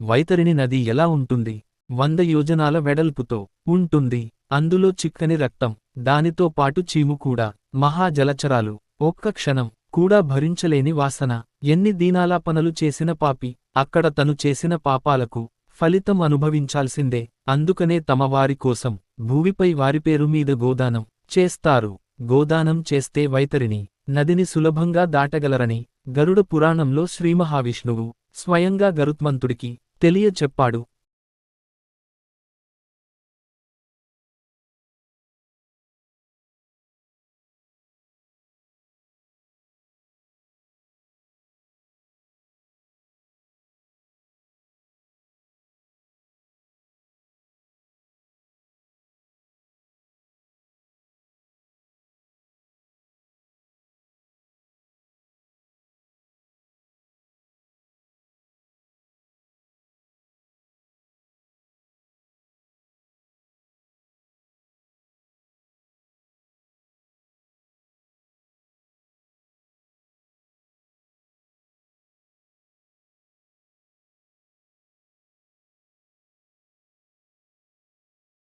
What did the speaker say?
వైతరిణి నది ఎలా ఉంటుంది? వంద యోజనాల వెడల్పుతో ఉంటుంది. అందులో చిక్కని రక్తం దానితో పాటు చీము కూడా మహా జలచరాలు ఒక్క క్షణం కూడా భరించలేని వాసన. ఎన్ని దీనాలాపనలు చేసిన పాపి అక్కడ తను చేసిన పాపాలకు ఫలితం అనుభవించాల్సిందే. అందుకనే తమ వారి కోసం భూమిపై వారి పేరు మీద గోదానం చేస్తారు. గోదానం చేస్తే వైతరిని నదిని సులభంగా దాటగలరని గరుడ పురాణంలో శ్రీమహావిష్ణువు స్వయంగా గరుత్మంతుడికి తెలియచెప్పాడు.